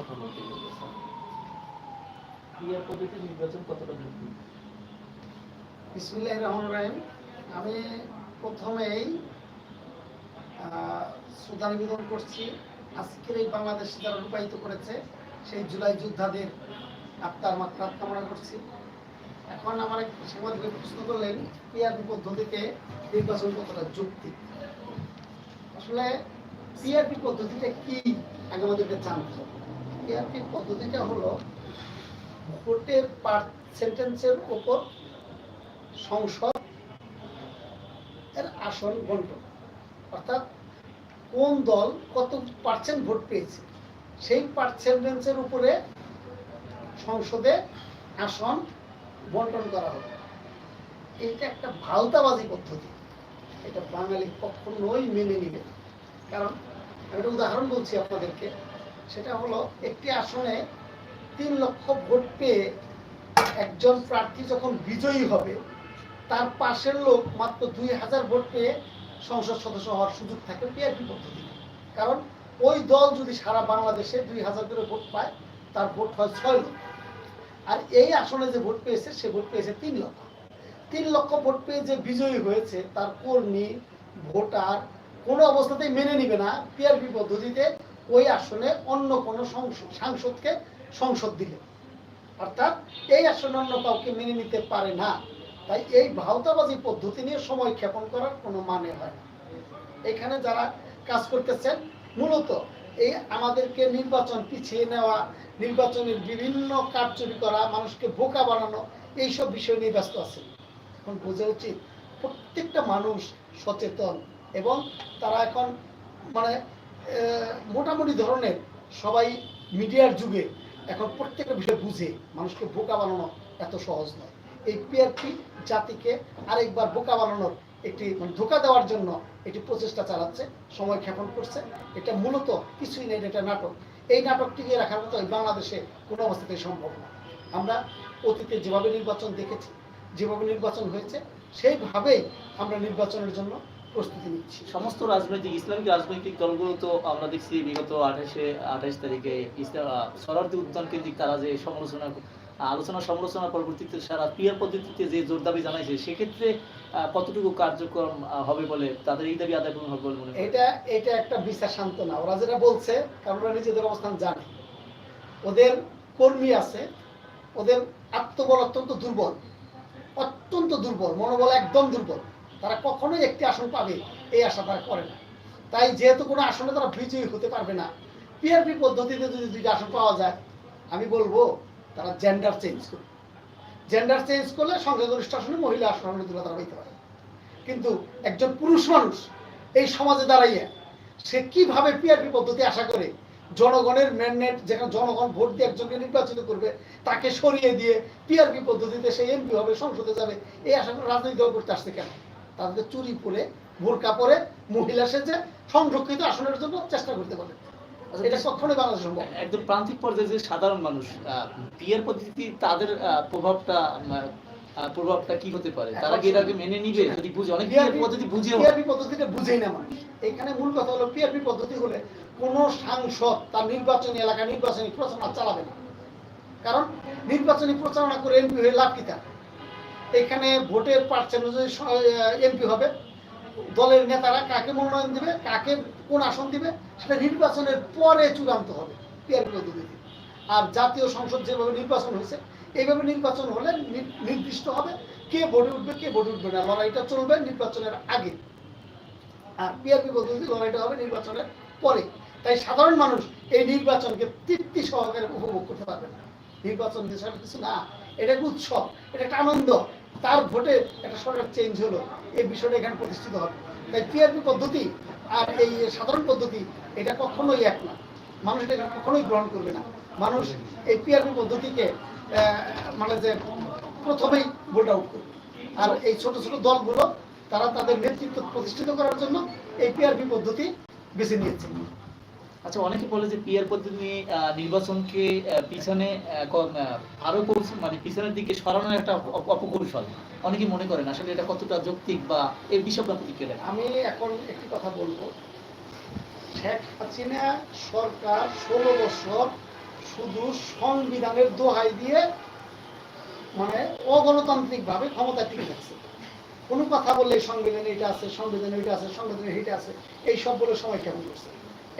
কথা বলতে স্যার। পদ্ধতি নির্বাচন কতটা রহমান রাহিম। আমি প্রথমেই শ্রদ্ধা নিবেদন করছি, আজকের এই যারা রূপায়িত করেছে, সেই জুলাই যোদ্ধাদের আত্মার মাত্রা কামনা করছি। এখন আমার এক সাংবাদিক প্রশ্ন করলেন পিআরপি পদ্ধতিতে নির্বাচন কতটা যুক্তি আসলে পিআরপি পদ্ধতিটা কি? আগে আমাদেরকে জানতে হবে। পদ্ধতিটা হলো উপর সংসদ এর আসন অর্থাৎ কোন দল কত পার্সেন্ট ভোট পেয়েছে? সেই পার্সেন্টেন্সের উপরে সংসদে আসন বন্টন করা হবে। এইটা একটা ভালতাবাজি পদ্ধতি। এটা বাঙালি কখনোই মেনে নিবে কারণ একটা উদাহরণ বলছি আপনাদেরকে। সেটা হলো একটি আসনে তিন লক্ষ ভোট পেয়ে একজন প্রার্থী যখন বিজয়ী হবে, তার পাশের লোক মাত্র দুই হাজার ভোট পেয়ে সংসদ সদস্য হওয়ার সুযোগ থাকে পিআরপি পদ্ধতি কারণ ওই দল যদি সারা বাংলাদেশে দুই হাজার করে ভোট পায়, তার ভোট হয় ছয় লক্ষ। আর এই আসনে যে ভোট পেয়েছে, সে ভোট পেয়েছে তিন লক্ষ। তিন লক্ষ ভোট পেয়ে যে বিজয়ী হয়েছে, তার কর্মী, ভোটার কোনো অবস্থাতেই মেনে নিবে না। পিআরপি পদ্ধতিতে ওই আসনে অন্য কোনো সংস- সাংসদকে সংসদ দিলে। অর্থাৎ এই আসনে অন্য কাউকে মেনে নিতে পারে না। তাই এই ভাওতাবাজি পদ্ধতি নিয়ে সময় ক্ষেপণ করার কোনো মানে হয় না। এখানে যারা কাজ করতেছেন, মূলত এই আমাদেরকে নির্বাচন পিছিয়ে নেওয়া, নির্বাচনের বিভিন্ন কারচুপি করা, মানুষকে বোকা বানানো, এইসব বিষয় নিয়ে ব্যস্ত আছে এখন বোঝা উচিত প্রত্যেকটা মানুষ সচেতন এবং তারা এখন মানে মোটামুটি ধরনের সবাই মিডিয়ার যুগে এখন প্রত্যেকটা বিষয় বুঝে, মানুষকে বোকা বানানো এত সহজ নয়। এই পিআরপি জাতিকে আরেকবার বোকা বানানোর একটি মানে ধোকা দেওয়ার জন্য একটি প্রচেষ্টা চালাচ্ছে, সময় ক্ষেপণ করছে। এটা মূলত কিছুই নেই এটা নাটক। এই নাটক টিকিয়ে রাখার মতো বাংলাদেশে কোনো অবস্থাতেই সম্ভব না। আমরা অতীতে যেভাবে নির্বাচন দেখেছি, যেভাবে নির্বাচন হয়েছে, সেইভাবেই আমরা নির্বাচনের জন্য প্রস্তুতি নিচ্ছি। সমস্ত রাজনৈতিক ইসলামিক রাজনৈতিক দলগুলো তো আমরা দেখছি বিগত আঠাশে আঠাশ তারিখে শরণার্থী উদ্যান কেন্দ্রিক তারা যে সমালোচনা আলোচনা সমালোচনা পরবর্তীতে সারা পিয়ার পদ্ধতিতে যে জোর দাবি জানাইছে সেক্ষেত্রে কতটুকু কার্যক্রম হবে বলে তাদের এই দাবি আদায় হবে বলে মনে এটা এটা একটা বিশ্বাস সান্ত্বনা। ওরা যেটা বলছে কারণ ওরা নিজেদের অবস্থান জানে। ওদের কর্মী আছে ওদের আত্মবল অত্যন্ত দুর্বল। অত্যন্ত দুর্বল মনোবল একদম দুর্বল। তারা কখনোই একটি আসন পাবে, এই আশা তারা করে না। তাই যেহেতু কোনো আসনে তারা বিজয়ী হতে পারবে না পিআরপি পদ্ধতিতে যদি দুইটা আসন পাওয়া যায়, আমি বলব তারা জেন্ডার চেঞ্জ করবে জেন্ডার চেঞ্জ করলে সংখ্যাগরিষ্ঠ আসনে মহিলা আসনে তুলে তারা হইতে পারে। কিন্তু একজন পুরুষ মানুষ এই সমাজে দাঁড়াইয়া সে কীভাবে পিআরপি পদ্ধতি আশা করে? জনগণের ম্যান্ডেট যেখানে জনগণ ভোট দিয়ে একজনকে নির্বাচিত করবে, তাকে সরিয়ে দিয়ে পিআরপি পদ্ধতিতে সে এমপি হবে, সংসদে যাবে, এই আশা রাজনৈতিক দল করতে আসছে কেন? তাদেরকে চুরি পরে বোরকা পরে মহিলা সেজে সংরক্ষিত আসনের জন্য চেষ্টা করতে পারে। এটা কখনোই বাংলাদেশ সম্ভব একদম প্রান্তিক পর্যায়ে যে সাধারণ মানুষ পিয়ার পদ্ধতি তাদের প্রভাবটা প্রভাবটা কি হতে পারে? তারা কি এটাকে মেনে নিবে? যদি বুঝে অনেক পদ্ধতি পিআরপি পদ্ধতিটা বুঝেই না মানুষ। এখানে মূল কথা হলো পিআরপি পদ্ধতি হলে কোন সাংসদ তার নির্বাচনী এলাকা নির্বাচনী প্রচারণা চালাবে না। কারণ নির্বাচনী প্রচারণা করে এমপি হয়ে লাভ কি তার? এখানে ভোটের পার্সেন্ট এমপি হবে। দলের নেতারা কাকে মনোনয়ন দিবে, কাকে কোন আসন দিবে, সেটা নির্বাচনের পরে চূড়ান্ত হবে। পদ্ধতিতে আর জাতীয় সংসদ যেভাবে নির্বাচন হয়েছে, এইভাবে নির্বাচন হলে নির্দিষ্ট হবে কে ভোটে উঠবে, কে ভোটে উঠবে না। লড়াইটা চলবে নির্বাচনের আগে। আর পিআরপি পদ্ধতি লড়াইটা হবে নির্বাচনের পরে। তাই সাধারণ মানুষ এই নির্বাচনকে তৃপ্তি সহকারে উপভোগ করতে পারবে না। নির্বাচন দেশের কিছু না, এটা উৎসব, এটা একটা আনন্দ। তার ভোটে একটা সরকার চেঞ্জ হলো। এই বিষয়টা এখানে প্রতিষ্ঠিত হবে। তাই পিআরপি পদ্ধতি আর এই সাধারণ পদ্ধতি, এটা কখনোই এক না। মানুষ এটা কখনোই গ্রহণ করবে না। মানুষ এই পিআরপি পদ্ধতিকে মানে যে প্রথমেই ভোট আউট করবে। আর এই ছোট ছোট দলগুলো, তারা তাদের নেতৃত্ব প্রতিষ্ঠিত করার জন্য এই পিআরপি পদ্ধতি বেছে নিয়েছে। আচ্ছা অনেকে বলে যে পিয়ার পদ্ধতি নিয়ে নির্বাচনকে পিছনে আরও মানে পিছনের দিকে সরানোর একটা অপকৌশল, অনেকে মনে করেন আসলে এটা কতটা যৌক্তিক বা এই বিষয়ে প্রতিক্রিয়া আমি এখন একটি কথা বলব। শেখ হাসিনা সরকার ষোলো বছর শুধু সংবিধানের দোহাই দিয়ে মানে অগণতান্ত্রিক ভাবে ক্ষমতা টিকে থাকছে কোনো কথা বললে সংবিধানে এটা আছে, সংবিধানে এটা আছে, সংবিধানে এটা আছে, এই সব বলে সময় কেমন করছে?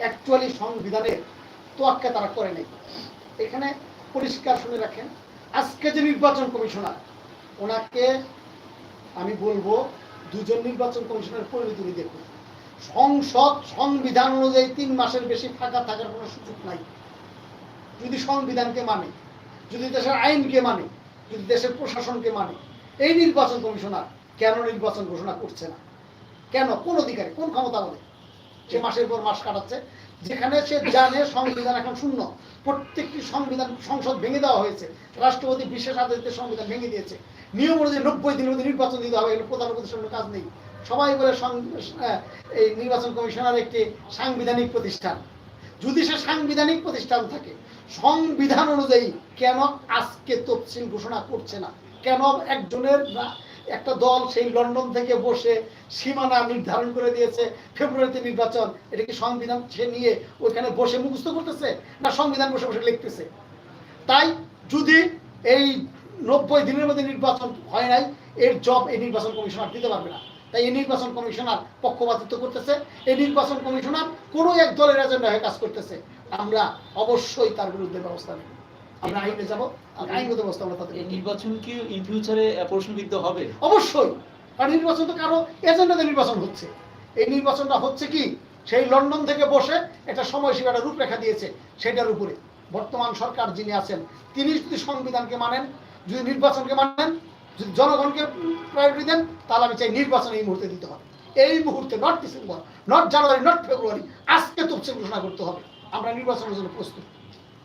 অ্যাকচুয়ালি সংবিধানের তোয়াক্কা তারা করে নাই। এখানে পরিষ্কার শুনে রাখেন, আজকে যে নির্বাচন কমিশনার, ওনাকে আমি বলব দুজন নির্বাচন কমিশনের পরিণতি দেখুন। সংসদ সংবিধান অনুযায়ী তিন মাসের বেশি ফাঁকা থাকার কোনো সুযোগ নাই। যদি সংবিধানকে মানে যদি দেশের আইনকে মানে যদি দেশের প্রশাসনকে মানে এই নির্বাচন কমিশনার কেন নির্বাচন ঘোষণা করছে না? কেন? কোন অধিকারে? কোন ক্ষমতা বলে? সে মাসের পর মাস কাটাচ্ছে, যেখানে সে জানে সংবিধান এখন শূন্য। প্রত্যেকটি সংবিধান সংসদ ভেঙে দেওয়া হয়েছে। রাষ্ট্রপতি বিশেষ আদালতের সংবিধান ভেঙে দিয়েছে। নিয়ম অনুযায়ী নব্বই দিনের মধ্যে নির্বাচন দিতে হবে এগুলো প্রধান উপদেষ্টার কাজ নেই। সবাই বলে এই নির্বাচন কমিশনার একটি সাংবিধানিক প্রতিষ্ঠান। যদি সে সাংবিধানিক প্রতিষ্ঠান থাকে, সংবিধান অনুযায়ী কেন আজকে তফসিল ঘোষণা করছে না? কেন একজনের একটা দল সেই লন্ডন থেকে বসে সীমানা নির্ধারণ করে দিয়েছে, ফেব্রুয়ারিতে নির্বাচন, এটা কি সংবিধান সে নিয়ে ওইখানে বসে মুখস্থ করতেছে না সংবিধান বসে বসে লিখতেছে? তাই যদি এই নব্বই দিনের মধ্যে নির্বাচন হয় নাই, এর জব এই নির্বাচন কমিশনার দিতে পারবে না। তাই এই নির্বাচন কমিশনার পক্ষপাতিত্ব করতেছে। এই নির্বাচন কমিশনার কোনো এক দলের এজেন্ডা হয়ে কাজ করতেছে। আমরা অবশ্যই তার বিরুদ্ধে ব্যবস্থা নেব। আমরা আইনে যাব আইনগত ব্যবস্থা আমরা তাদের নির্বাচন কি ইন ফিউচারে প্রশ্নবিদ্ধ হবে? অবশ্যই। কারণ নির্বাচন তো কারও এজেন্ডাতে নির্বাচন হচ্ছে। এই নির্বাচনটা হচ্ছে কি? সেই লন্ডন থেকে বসে একটা সময়সীমা একটা রূপরেখা দিয়েছে সেটার উপরে। বর্তমান সরকার যিনি আছেন তিনি যদি সংবিধানকে মানেন যদি নির্বাচনকে মানেন যদি জনগণকে প্রায়োরিটি দেন তাহলে আমি চাই নির্বাচন এই মুহূর্তে দিতে হবে। এই মুহূর্তে not December not January not February আজকে তফসিল ঘোষণা করতে হবে। আমরা নির্বাচনের জন্য প্রস্তুত।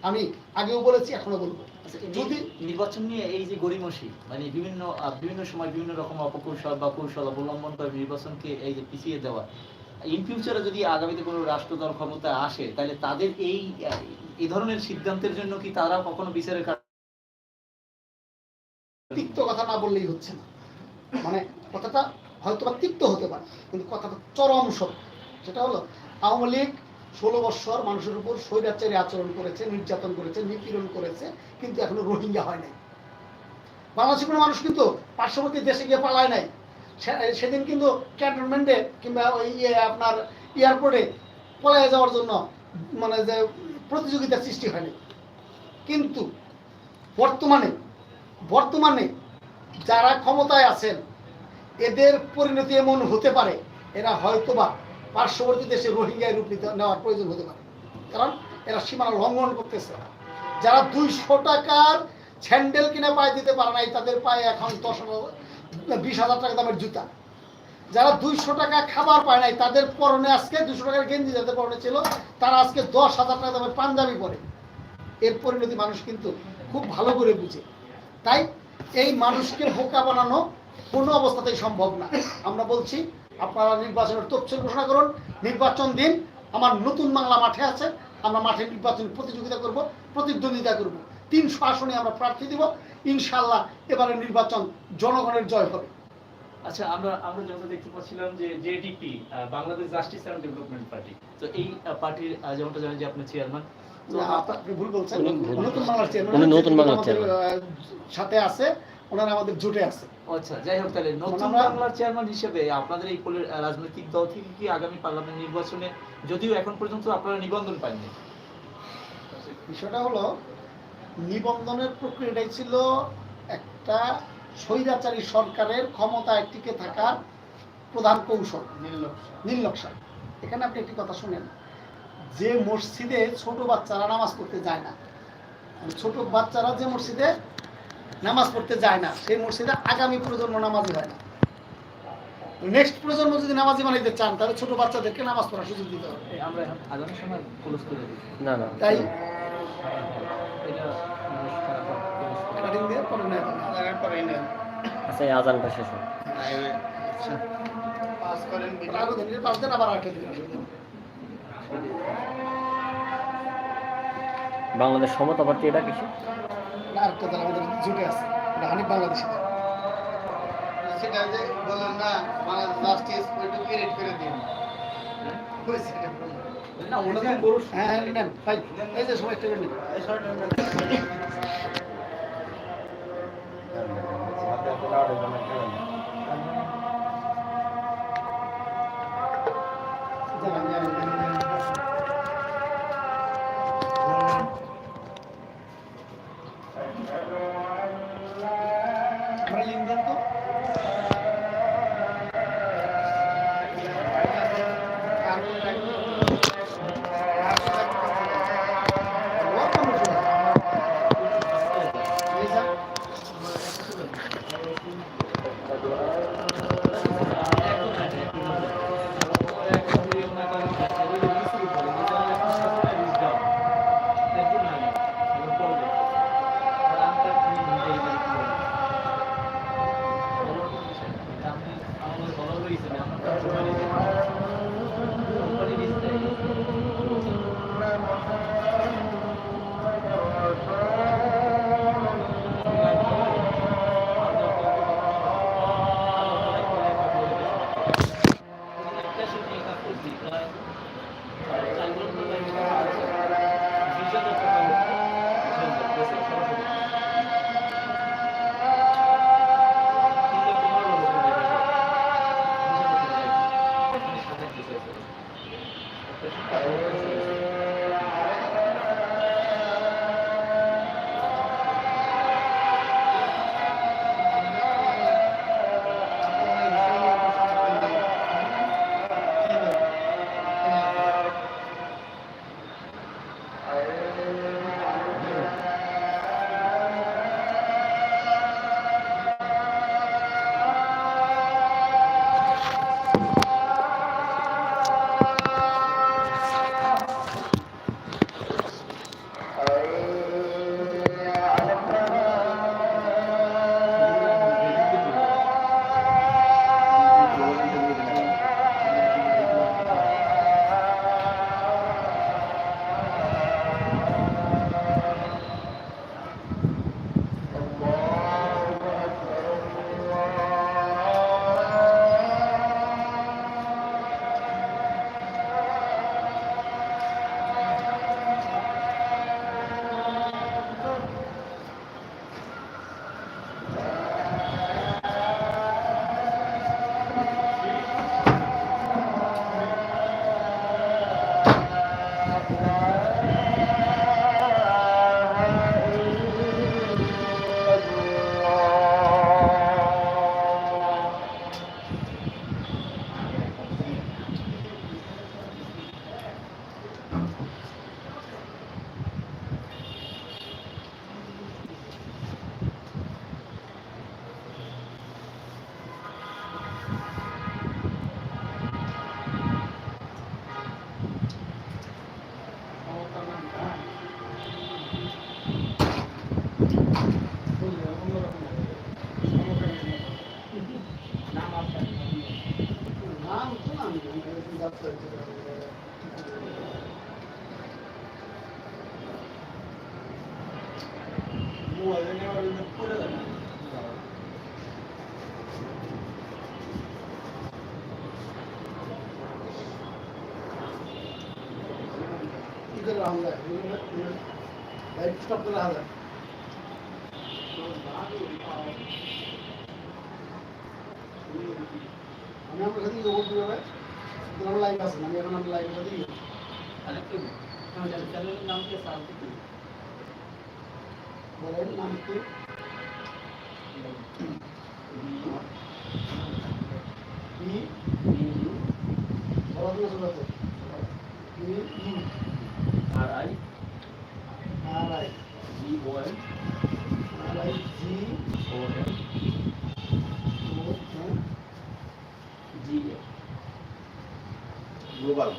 আমি আগেও বলেছি এখনও বলব। আচ্ছা, যদি নির্বাচন নিয়ে এই যে গড়িমসি মানে বিভিন্ন বিভিন্ন সময় বিভিন্ন রকম অপকৌশল বা কৌশল অবলম্বন করে নির্বাচনকে এই যে পিছিয়ে দেওয়া ইন ফিউচারে যদি আগামীতে কোনো রাষ্ট্রদল ক্ষমতায় আসে তাহলে তাদের এই এই ধরনের সিদ্ধান্তের জন্য কি তারা কখনো বিচারের তিক্ত কথা না বললেই হচ্ছে না। মানে কথাটা হয়তো বা তিক্ত হতে পারে কিন্তু কথাটা চরম সত্য। সেটা হলো আওয়ামী লীগ ষোলো বৎসর মানুষের উপর স্বৈরাচারী আচরণ করেছে, নির্যাতন করেছে, নিপীড়ন করেছে, কিন্তু এখনও রোহিঙ্গা হয় নাই। বাংলাদেশের কোনো মানুষ কিন্তু পার্শ্ববর্তী দেশে গিয়ে পালায় নাই। সেদিন কিন্তু ক্যান্টনমেন্টে কিংবা ওই ইয়ে আপনার এয়ারপোর্টে পলায় যাওয়ার জন্য মানে যে প্রতিযোগিতার সৃষ্টি হয়নি। কিন্তু বর্তমানে বর্তমানে যারা ক্ষমতায় আছেন, এদের পরিণতি এমন হতে পারে, এরা হয়তোবা পার্শ্ববর্তী দেশে রোহিঙ্গায় রূপ নিতে নেওয়ার প্রয়োজন হতে পারে। কারণ এরা সীমানা লঙ্ঘন করতেছে। যারা দুইশো টাকার স্যান্ডেল কিনে পায়ে দিতে পারে নাই, তাদের পায়ে এখন দশ বিশ হাজার টাকা দামের জুতা। যারা দুইশো টাকা খাবার পায় নাই, তাদের পরনে আজকে দুশো টাকার গেঞ্জি, যাদের পরনে ছিল, তারা আজকে দশ হাজার টাকা দামের পাঞ্জাবি পরে। এর পরিণতি মানুষ কিন্তু খুব ভালো করে বুঝে। তাই এই মানুষকে বোকা বানানো কোনো অবস্থাতেই সম্ভব না। আমরা বলছি আপনারা নির্বাচনের তফসিল ঘোষণা করুন। নির্বাচন দিন আমার নতুন বাংলা মাঠে আছে আমরা মাঠে নির্বাচন প্রতিযোগিতা করব প্রতিদ্বন্দ্বিতা করব। তিনশো আসনে আমরা প্রার্থী দিব ইনশাল্লাহ এবারে নির্বাচন জনগণের জয় হবে। আচ্ছা আমরা আমরা যেমন দেখতে পাচ্ছিলাম যে JDP Bangladesh justice and development party. তো এই পার্টির যেমনটা জানেন যে আপনি চেয়ারম্যান তো আপনি- আপনি ভুল বলছেন। নতুন বাংলার চেয়ারম্যান নতুন বাংলার আমাদের, সাথে আছে। ওনারা আমাদের জোটে আছে। আচ্ছা যাই হোক তাহলে নতুন বাংলার চেয়ারম্যান হিসেবে আপনাদের এই রাজনৈতিক দল থেকে কি আগামী পার্লামেন্ট নির্বাচনে যদিও এখন পর্যন্ত আপনারা নিবন্ধন পাননি? বিষয়টা হলো নিবন্ধনের প্রক্রিয়াটাই ছিল একটা স্বৈরাচারী সরকারের ক্ষমতায় টিকে থাকার প্রধান কৌশল। নীল নকশা এখানে আপনি একটি কথা শুনেন। যে মসজিদে ছোট বাচ্চারা নামাজ পড়তে যায় না। ছোট বাচ্চারা যে মসজিদে নামাজ পড়তে যায় না। সেই মসজিদে আগামী প্রজন্ম নামাজি হয় না। নেক্সট প্রজন্ম যদি নামাজি বানাইতে চান তাহলে ছোট বাচ্চাদেরকে নামাজ পড়ার সুযোগ দিতে হবে। এই আমরা এখন আগামী সময় ক্লোজ করে দিই। না না। তাই? নেয় আচ্ছা আজানটা শেষ হোক। আরও দিন পাঁচ দিন আবার আটকে দিন বাংলাদেশ সমতা পার্টি এটা কিছু আরেকটা দল আমাদের জুটে আছে? এটা হানিফ বাংলাদেশি সেটা যে বললেন না বাংলাদেশ জাস্টিস ওইটুকু ক্রিয়েট করে দিন। হ্যাঁ হ্যাঁ নেন ভাই এই যে নিন। इधर रहा लाइट स्टॉप कर रहा था আমি আমার কাছে যোগ কিভাবে আমার লাইভ আছে আমি এখন আমার লাইভ সাথে আরেকটু চ্যানেলের নাম কি আছে আরেকটু কি? বলেন নাম কি ই পড়াশোনা শোনাতে ই ই R I R I G O N R I G O G global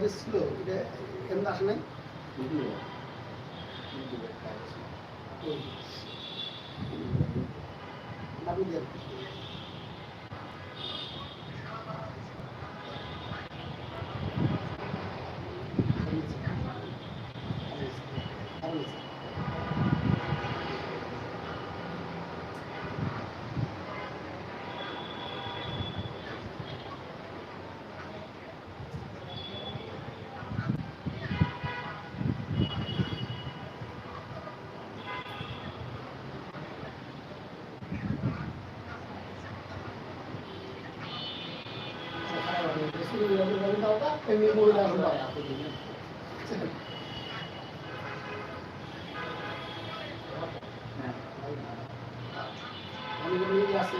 live ছিল এটা এমন আসে নাই? এমনি মহিলা এখন দাও। আমি বলি, এই আছে।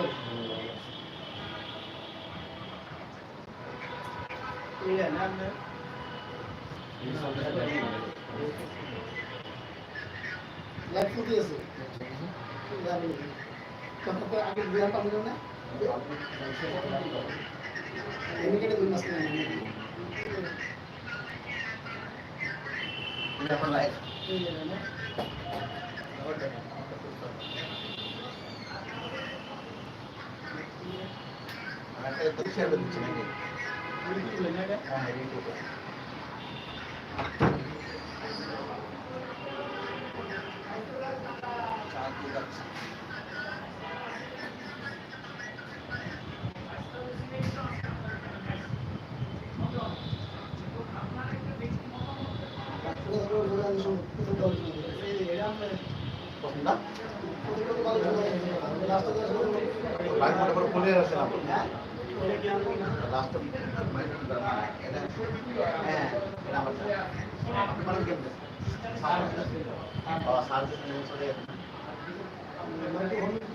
লাইভ ফুটে আছে। জানি। তখন তো আগে বিয়ার পাবো না এমনি কেটে দুই মাস নেই এটা এখন লাইভ আমাকে তো শেয়ার করে দিচ্ছি নাকি হ্যাঁ হ্যাঁ ইউটিউবে কোনটা লাইভ মোটে করে খুলে আসছে না লাস্ট হ্যাঁ এটা আমার আপনি মানে কেমন বাবা সার চলে লাইভটা আপনি আর আর দরকার প্রশ্ন করে আমরা আচ্ছা একটা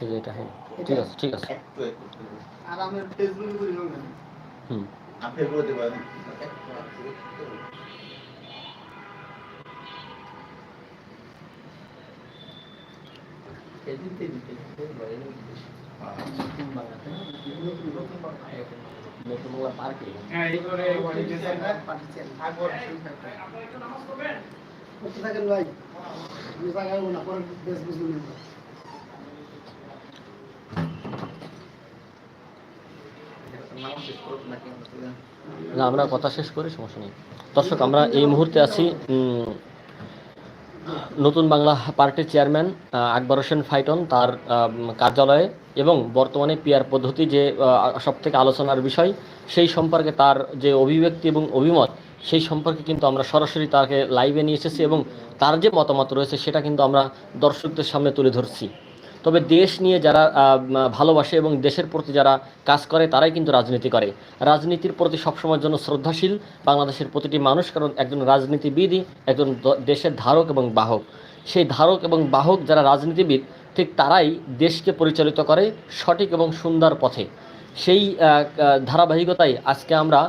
এই যে এটা হ্যাঁ ঠিক আছে ঠিক আছে একটু একটু আর আমরা ফেসবুকে করি না হুম আপনি বলে দেবেন নতুন বাংলা পার্কে করতে থাকেন ভাই আমি জায়গায় না পরে বেশ বুঝুন নাম শেষ করুন নাকি না, আমরা কথা শেষ করি, সমস্যা নেই। দর্শক, আমরা এই মুহূর্তে আছি নতুন বাংলা পার্টির চেয়ারম্যান আকবর হোসেন ফাইটন, তার কার্যালয়ে এবং বর্তমানে পিয়ার পদ্ধতি যে সব থেকে আলোচনার বিষয়, সেই সম্পর্কে তার যে অভিব্যক্তি এবং অভিমত সেই সম্পর্কে কিন্তু আমরা সরাসরি তাকে লাইভে নিয়ে এসেছি এবং তার যে মতামত রয়েছে সেটা কিন্তু আমরা দর্শকদের সামনে তুলে ধরছি। তবে দেশ নিয়ে যারা ভালোবাসে এবং দেশের প্রতি যারা কাজ করে, তারাই কিন্তু রাজনীতি করে। রাজনীতির প্রতি সবসময়ের জন্য শ্রদ্ধাশীল বাংলাদেশের প্রতিটি মানুষ, কারণ একজন রাজনীতিবিদই একজন দেশের ধারক এবং বাহক। সেই ধারক এবং বাহক যারা রাজনীতিবিদ, ঠিক তারাই দেশকে পরিচালিত করে সঠিক এবং সুন্দর পথে। সেই ধারাবাহিকতায় আজকে আমরা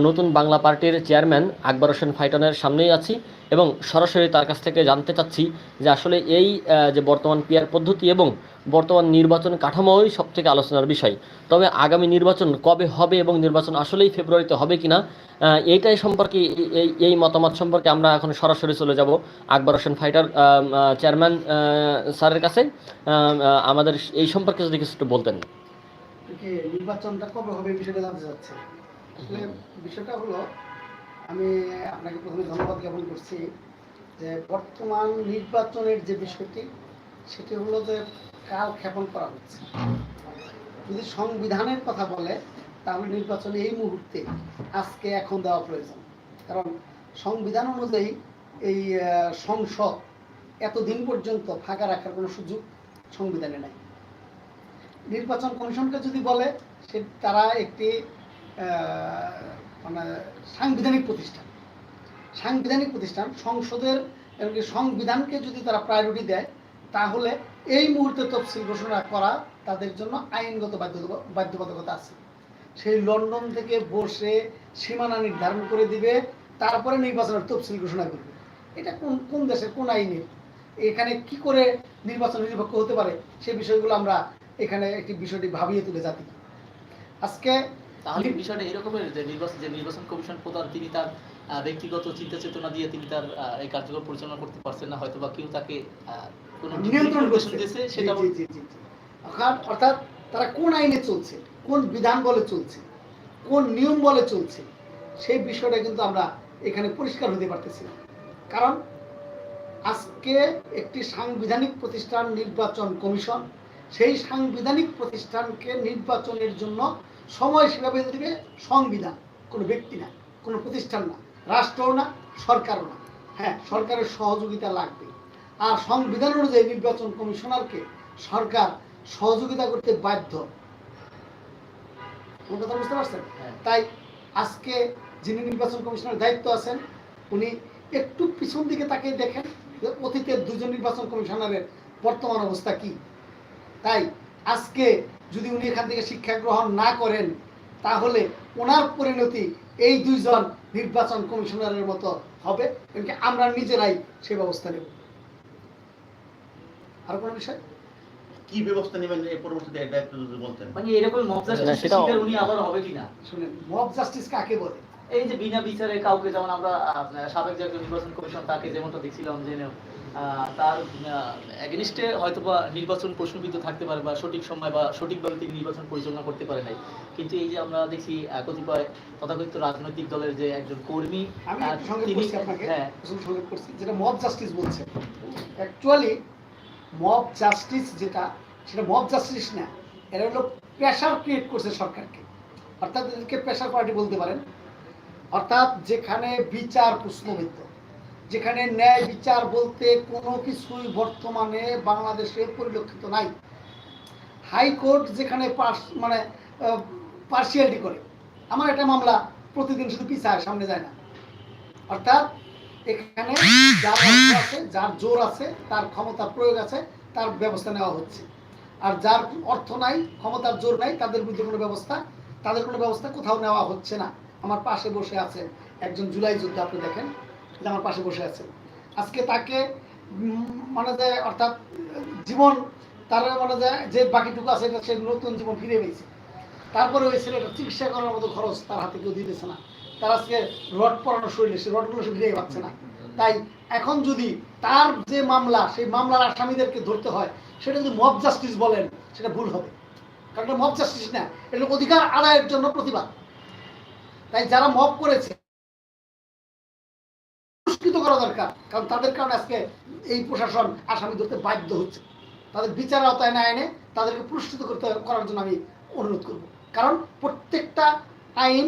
নতুন বাংলা পার্টির চেয়ারম্যান আকবর হোসেন ফাইটনের সামনেই আছি এবং সরাসরি তার কাছ থেকে জানতে চাচ্ছি যে আসলে এই যে বর্তমান পিয়ার পদ্ধতি এবং বর্তমান নির্বাচন কাঠামোই সব থেকে আলোচনার বিষয়। তবে আগামী নির্বাচন কবে হবে এবং নির্বাচন আসলেই ফেব্রুয়ারিতে হবে কিনা আহ, এইটাই সম্পর্কে এই- এই মতামত সম্পর্কে আমরা এখন সরাসরি চলে যাব আকবর হোসেন ফাইটার চেয়ারম্যান স্যারের কাছে। আমাদের এই সম্পর্কে যদি কিছু একটু বলতেন। নির্বাচনটা কবে হবে বিষয়টা জানতে চাচ্ছে। আসলে বিষয়টা হলো আমি আপনাকে প্রথমে ধন্যবাদ জ্ঞাপন করছি যে বর্তমান নির্বাচনের যে বিষয়টি সেটি হলো যে কাল ক্ষেপণ করা হচ্ছে। যদি সংবিধানের কথা বলে তাহলে নির্বাচন এই মুহূর্তে আজকে এখন দেওয়া প্রয়োজন। কারণ সংবিধান অনুযায়ী এই সংসদ এতদিন পর্যন্ত ফাঁকা রাখার কোনো সুযোগ সংবিধানে নাই। নির্বাচন কমিশনকে যদি বলে, সে তারা একটি মানে সাংবিধানিক প্রতিষ্ঠান। সাংবিধানিক প্রতিষ্ঠান, সংসদের এমনকি সংবিধানকে যদি তারা প্রায়োরিটি দেয়, তাহলে এই মুহূর্তে তফসিল ঘোষণা করা তাদের জন্য আইনগত বাধ্যবাধকতা আছে। সেই লন্ডন থেকে বসে সীমানা নির্ধারণ করে দিবে, তারপরে নির্বাচনের তফসিল ঘোষণা করবে। এটা কোন কোন দেশে কোন আইনের? এখানে কি করে নির্বাচন নিরপেক্ষ হতে পারে? সে বিষয়গুলো আমরা এখানে একটি বিষয়টি ভাবিয়ে তুলে জাতি। আজকে তাহলে বিষয়টা এরকমের যে নির্বাচন যে নির্বাচন কমিশন প্রধান তিনি তার ব্যক্তিগত চিন্তা চেতনা দিয়ে তিনি তার এই কার্যক্রম পরিচালনা করতে পারছেন না হয়তো বা কেউ তাকে কোনো নিয়ন্ত্রণ দিয়েছে সেটা। অর্থাৎ অর্থাৎ তারা কোন আইনে চলছে কোন বিধান বলে চলছে কোন নিয়ম বলে চলছে সেই বিষয়টা কিন্তু আমরা এখানে পরিষ্কার হতে পারতেছি না। কারণ আজকে একটি সাংবিধানিক প্রতিষ্ঠান নির্বাচন কমিশন সেই সাংবিধানিক প্রতিষ্ঠানকে নির্বাচনের জন্য সময়সীমা বেঁধে দিবে সংবিধান। কোনো ব্যক্তি না কোনো প্রতিষ্ঠান না রাষ্ট্রও না সরকারও না। হ্যাঁ সরকারের সহযোগিতা লাগবে। আর সংবিধান অনুযায়ী নির্বাচন কমিশনারকে সরকার সহযোগিতা করতে বাধ্য। কথা বুঝতে পারছেন? হ্যাঁ। তাই আজকে যিনি নির্বাচন কমিশনের দায়িত্ব আছেন উনি একটু পিছন দিকে তাকে দেখেন অতীতের দুজন নির্বাচন কমিশনারের বর্তমান অবস্থা কি। তাই আজকে যদি উনি এখান থেকে শিক্ষা গ্রহণ না করেন তাহলে ওনার পরিণতি এই দুইজন নির্বাচন কমিশনারের মতো হবে এমনকি আমরা নিজেরাই সে ব্যবস্থা নেব। আর কোনো বিষয়? কি ব্যবস্থা নেবেন এই পরবর্তীতে এটা একটু যদি বলতেন। মানে এরকম মব না, জাস্টিস উনি আবার হবে কিনা? শুনেন মব জাস্টিস কাকে বলে? এই যে বিনা বিচারে কাউকে যেমন আমরা সাবেক যে নির্বাচন কমিশন তাকে যেমনটা দেখছিলাম যে তার এগেনিস্টে হয়তো বা নির্বাচন প্রশ্নবিদ্ধ থাকতে পারে বা সঠিক সময় বা সঠিকভাবে তিনি নির্বাচন পরিচালনা করতে পারে নাই। কিন্তু এই যে আমরা আহ, কতিপয় তথাকথিত রাজনৈতিক দলের যে একজন কর্মী তিনি হ্যাঁ। যেটা মব জাস্টিস বলছে। অ্যাকচুয়ালি মব জাস্টিস যেটা সেটা মব জাস্টিস না এটা হলো প্রেশার ক্রিয়েট করছে সরকারকে। অর্থাৎ এদেরকে প্রেশার পার্টি বলতে পারেন। অর্থাৎ যেখানে বিচার প্রশ্নবিদ্ধ। যেখানে ন্যায় বিচার বলতে কোনো কিছুই বর্তমানে বাংলাদেশে পরিলক্ষিত নাই। হাইকোর্ট যেখানে পার্স মানে পার্সিয়ালিটি করে, আমার একটা মামলা প্রতিদিন শুধু পিছায় সামনে যায় না। অর্থাৎ এখানে যার আছে, যার জোর আছে, তার ক্ষমতা প্রয়োগ আছে, তার ব্যবস্থা নেওয়া হচ্ছে। আর যার অর্থ নাই, ক্ষমতার জোর নাই, তাদের বিরুদ্ধে কোনো ব্যবস্থা, তাদের কোনো ব্যবস্থা কোথাও নেওয়া হচ্ছে না। আমার পাশে বসে আছেন একজন জুলাই যুদ্ধ, আপনি দেখেন। যে আমার পাশে বসে আছেন আজকে তাকে মানে যে অর্থাৎ, জীবন, তার মানে যে যে বাকিটুকু আছে, এটা সে নতুন জীবন ফিরে পেয়েছে। তারপরে ওই ছেলেটা চিকিৎসা করার মতো খরচ তার হাতে কেউ দিতেছে না। তার আজকে রড পরানো শরীরে, সে রডগুলো সে ফিরে পাচ্ছে না। তাই এখন যদি তার যে মামলা, সেই মামলার আসামিদেরকে ধরতে হয়, সেটা যদি মব জাস্টিস বলেন, সেটা ভুল হবে। কারণ মব জাস্টিস না, এটা অধিকার আদায়ের জন্য প্রতিবাদ। তাই যারা মব করেছে পুরস্কৃত করা দরকার। কারণ তাদের কারণে আজকে এই প্রশাসন আসামি ধরতে বাধ্য হচ্ছে। তাদের বিচার আওতায় না এনে তাদেরকে পুরস্কৃত করতে করার জন্য আমি অনুরোধ করব। কারণ প্রত্যেকটা আইন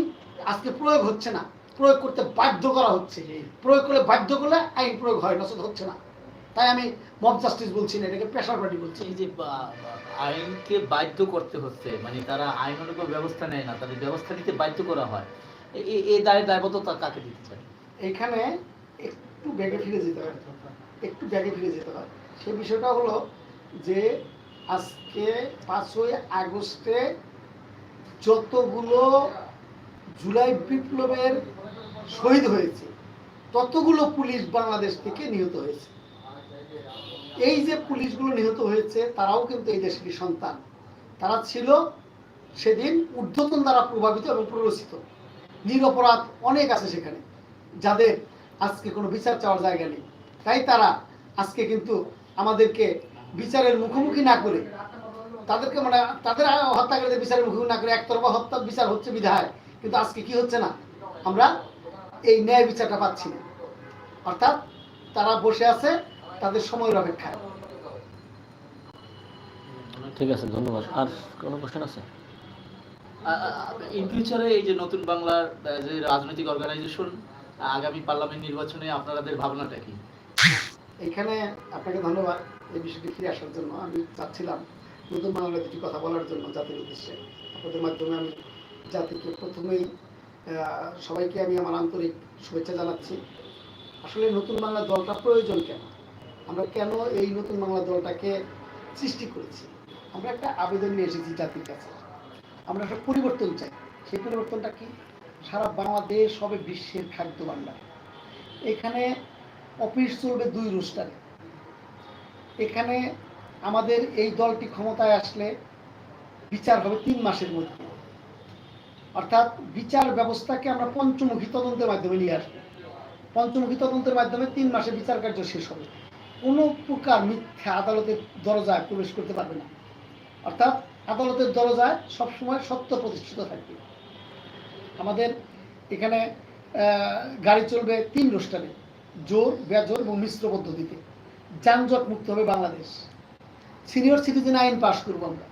আজকে প্রয়োগ হচ্ছে না। প্রয়োগ করতে বাধ্য করা হচ্ছে। প্রয়োগ করলে বাধ্য করলে আইন প্রয়োগ হয় নচেত হচ্ছে না। তাই আমি মব জাস্টিস বলছি না এটাকে প্রেশার পার্টি বলছি। এই যে আইনকে বাধ্য করতে হচ্ছে মানে তারা আইন অনুযায়ী ব্যবস্থা নেয় না তাদের ব্যবস্থা নিতে বাধ্য করা হয়। এই দায় দায়বদ্ধতা কাকে দিতে চায়? এইখানে একটু ব্যাগে ফিরে যেতে হয়। একটু ব্যাগে ফিরে যেতে হয়। সে বিষয়টা হলো যে আজকে পাঁচই আগস্টে যতগুলো জুলাই বিপ্লবের শহীদ হয়েছে, ততগুলো পুলিশ বাংলাদেশ থেকে নিহত হয়েছে। এই যে পুলিশগুলো নিহত হয়েছে, তারাও কিন্তু এই দেশেরই সন্তান। তারা ছিল সেদিন ঊর্ধ্বতন দ্বারা প্রভাবিত এবং প্ররোচিত। নিরপরাধ অনেক আছে সেখানে। যাদের আজকে কোনো বিচার চাওয়ার জায়গা নেই। তাই তারা আজকে কিন্তু আমাদেরকে বিচারের মুখোমুখি না করে তাদেরকে মানে তাদের হত্যাকারীদের বিচারের মুখোমুখি না করে একতরফা হত্যার বিচার হচ্ছে বিধায়। কিন্তু আজকে কি হচ্ছে না? আমরা এই ন্যায় বিচারটা পাচ্ছি না। অর্থাৎ তারা বসে আছে তাদের সময়ের অপেক্ষায়। ঠিক আছে ধন্যবাদ। আর কোনো কোশ্চেন আছে? ইন ফিউচারে এই যে নতুন বাংলার যে রাজনৈতিক অর্গানাইজেশন আগামী পার্লামেন্ট নির্বাচনে আপনাদের ভাবনাটা কি? এখানে আপনাকে ধন্যবাদ এই বিষয়টি ফিরে আসার জন্য। আমি চাচ্ছিলাম নতুন বাংলা দুটি কথা বলার জন্য জাতির উদ্দেশ্যে। আপনাদের মাধ্যমে আমি জাতিকে প্রথমেই সবাইকে আমি আমার আন্তরিক শুভেচ্ছা জানাচ্ছি। আসলে নতুন বাংলা দলটা প্রয়োজন কেন? আমরা কেন এই নতুন বাংলা দলটাকে সৃষ্টি করেছি? আমরা একটা আবেদন নিয়ে এসেছি জাতির কাছে। আমরা একটা পরিবর্তন চাই। সেই পরিবর্তনটা কি? সারা বাংলাদেশ হবে বিশ্বের খাদ্য ভাণ্ডার। এখানে অফিস চলবে দুই রোস্টারে। এখানে আমাদের এই দলটি ক্ষমতায় আসলে বিচার হবে তিন মাসের মধ্যে। অর্থাৎ বিচার ব্যবস্থাকে আমরা পঞ্চমুখী তদন্তের মাধ্যমে নিয়ে আসব। পঞ্চমুখী তদন্তের মাধ্যমে তিন মাসে বিচার কার্য শেষ হবে। কোনো প্রকার মিথ্যা আদালতের দরজায় প্রবেশ করতে পারবে না। অর্থাৎ আদালতের দরজায় সবসময় সত্য প্রতিষ্ঠিত থাকবে। আমাদের এখানে গাড়ি চলবে তিন রোস্টারে, জোর, বেজোর এবং মিশ্র পদ্ধতিতে। যানজট মুক্ত হবে বাংলাদেশ। সিনিয়র সিটিজেন আইন পাশ করব আমরা।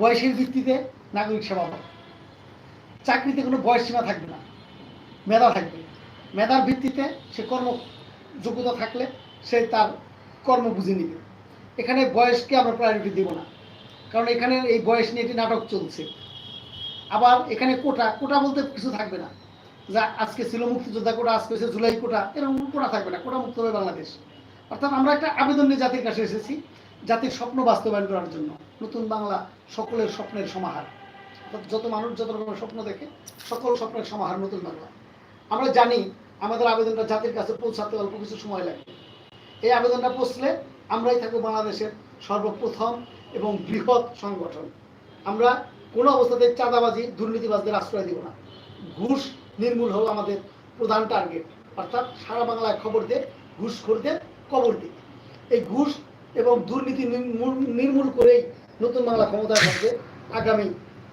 বয়সের ভিত্তিতে নাগরিক সেবা পাবো চাকরিতে কোনো বয়স সীমা থাকবে না। মেধা থাকবে। মেধার ভিত্তিতে সে কর্ম যোগ্যতা থাকলে সে তার কর্ম বুঝে নিবে। এখানে বয়সকে আমরা প্রায়োরিটি দেব না। কারণ এখানে এই বয়স নিয়ে একটি নাটক চলছে। আবার এখানে কোটা কোটা বলতে কিছু থাকবে না। যা আজকে ছিল মুক্তিযোদ্ধা কোটা, আজকে হচ্ছে জুলাই কোটা, এরকম কোটা থাকবে না, কোটা মুক্ত হবে বাংলাদেশ। অর্থাৎ আমরা একটা আবেদন নিয়ে জাতির কাছে এসেছি, জাতির স্বপ্ন বাস্তবায়ন করার জন্য, নতুন বাংলা সকলের স্বপ্নের সমাহার। যত মানুষ যত রকমের স্বপ্ন দেখে, সকল স্বপ্নের সমাহার নতুন বাংলা। আমরা জানি আমাদের আবেদনটা জাতির কাছে পৌঁছাতে অল্প কিছু সময় লাগে। এই আবেদনটা পৌঁছলে আমরাই থাকব বাংলাদেশের সর্বপ্রথম এবং বৃহৎ সংগঠন। আমরা কোনো অবস্থাতে চাঁদাবাজি, দুর্নীতিবাজদের আশ্রয় দিব না। ঘুষ নির্মূল হলো আমাদের প্রধান টার্গেট অর্থাৎ সারা বাংলায় খবর দে ঘুষ করতে কবর দে। এই ঘুষ এবং দুর্নীতি নির্মূল করেই নতুন বাংলা ক্ষমতায় থাকবে আগামী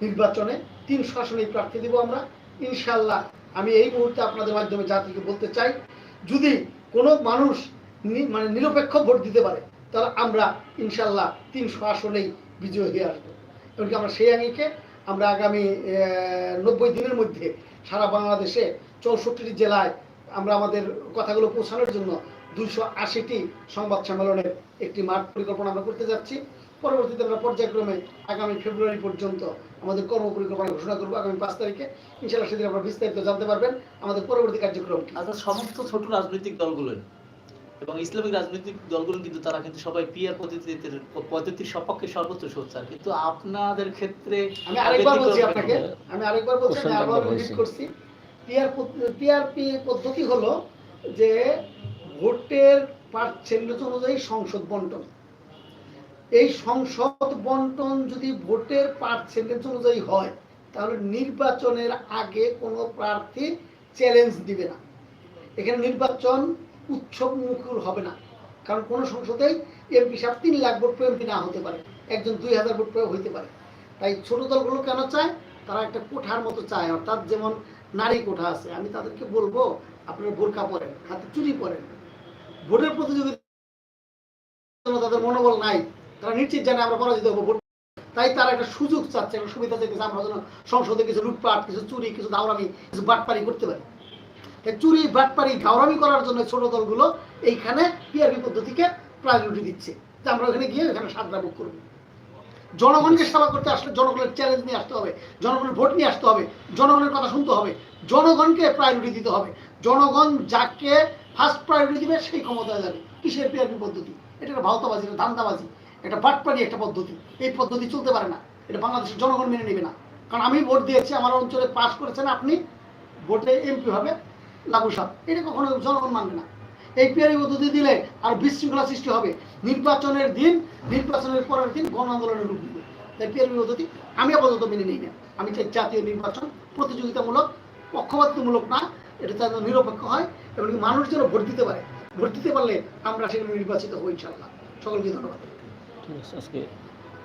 নির্বাচনে। তিন শাসনেই প্রার্থী দিব আমরা। ইনশাল্লাহ আমি এই মুহূর্তে আপনাদের মাধ্যমে জাতিকে বলতে চাই, যদি কোনো মানুষ মানে নিরপেক্ষ ভোট দিতে পারে, তাহলে আমরা ইনশাল্লাহ তিনশো আসনেই বিজয় হয়ে আসব। এমনকি আমরা সেই আঙ্গিকে আমরা আগামী নব্বই দিনের মধ্যে সারা বাংলাদেশে চৌষট্টি জেলায় আমরা আমাদের কথাগুলো পৌঁছানোর জন্য দুইশো আশিটি সংবাদ সম্মেলনের একটি মাঠ পরিকল্পনা আমরা করতে যাচ্ছি। পরবর্তীতে আমরা পর্যায়ক্রমে আগামী ফেব্রুয়ারি পর্যন্ত আমাদের কর্ম পরিকল্পনা ঘোষণা করব আগামী পাঁচ তারিখে। ইনশাল্লাহ সেদিন আপনারা বিস্তারিত জানতে পারবেন। আমাদের পরবর্তী কার্যক্রম। আচ্ছা সমস্ত ছোট রাজনৈতিক দলগুলো এবং ইসলামিক রাজনৈতিক দলগুলো কিন্তু তারা কিন্তু সবাই পিয়ার পদ্ধতিতে পদ্ধতির সপক্ষে সর্বোচ্চ সোচ্চার। কিন্তু আপনাদের ক্ষেত্রে আমি আরেকবার বলছি আপনাকে আমি আরেকবার বলছি আমি আবার রিপিট। করছি। পিআর পিআরপি পদ্ধতি হলো যে ভোটের পার্সেন্টেজ অনুযায়ী সংসদ বন্টন। এই সংসদ বন্টন যদি ভোটের পার্সেন্টেজ অনুযায়ী হয় তাহলে নির্বাচনের আগে কোনো প্রার্থী চ্যালেঞ্জ দিবে না। এখানে নির্বাচন উৎসব মুখর হবে না। কারণ কোনো সংসদেই এমপি সাহেব তিন লাখ ভোট এমপি না হতে পারে। একজন দুই হাজার ভোট পেয়েও হইতে পারে। তাই ছোট দলগুলো কেন চায়? তারা একটা কোঠার মতো চায়। অর্থাৎ যেমন নারী কোঠা আছে, আমি তাদেরকে বলব, আপনারা বোরকা পরেন, হাতে চুরি পরেন। ভোটের প্রতিযোগিতা তাদের মনোবল নাই। তারা নিশ্চিত জানে আমরা পরাজিত হব ভোট। তাই তারা একটা সুযোগ চাচ্ছে, একটা সুবিধা চাইতেছে। আমরা যেন সংসদে কিছু লুটপাট, কিছু চুরি, কিছু দাওরামি, কিছু বাটপারি করতে পারি। চুরি, বাটপারি, গাওরামি করার জন্য ছোট দলগুলো এইখানে পিআরপি পদ্ধতিকে প্রায়োরিটি দিচ্ছে। যে আমরা ওখানে গিয়ে ওখানে সাদরা বুক করব। জনগণকে সেবা করতে আসলে জনগণের চ্যালেঞ্জ নিয়ে আসতে হবে, জনগণের ভোট নিয়ে আসতে হবে, জনগণের কথা শুনতে হবে, জনগণকে প্রায়োরিটি দিতে হবে। জনগণ যাকে ফার্স্ট প্রায়োরিটি দিবে সেই ক্ষমতায় যাবে। কিসের পিআরপি পদ্ধতি? এটা একটা ভাওতাবাজি একটা ধান্দাবাজি। একটা বাটপাড়ি একটা পদ্ধতি। এই পদ্ধতি চলতে পারে না। এটা বাংলাদেশের জনগণ মেনে নেবে না। কারণ আমি ভোট দিয়েছি, আমার অঞ্চলে পাস করেছেন আপনি, ভোটে এমপি হবে। লাগু সাহেব এটা কখনো জনগণ মানবে না। এই পিয়ারি পদ্ধতি দিলে আর বিশৃঙ্খলা সৃষ্টি হবে। নির্বাচনের দিন নির্বাচনের পরের দিন গণ আন্দোলনের রূপ নেবে। তাই পিয়ারি পদ্ধতি আমি আপাতত মেনে নিই না। আমি চাই জাতীয় নির্বাচন প্রতিযোগিতামূলক পক্ষপাতিত্বমূলক না। এটা যেন নিরপেক্ষ হয় এবং মানুষ যেন ভোট দিতে পারে। ভোট দিতে পারলে আমরা সেখানে নির্বাচিত হই ইনশাল্লাহ সকলকে ধন্যবাদ। ঠিক আছে আজকে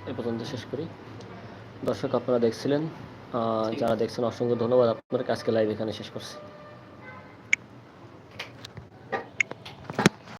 এ পর্যন্ত শেষ করি। দর্শক আপনারা দেখছিলেন আহ, যারা দেখছেন অসংখ্য ধন্যবাদ আপনাদেরকে। আজকে লাইভ এখানে শেষ করছি।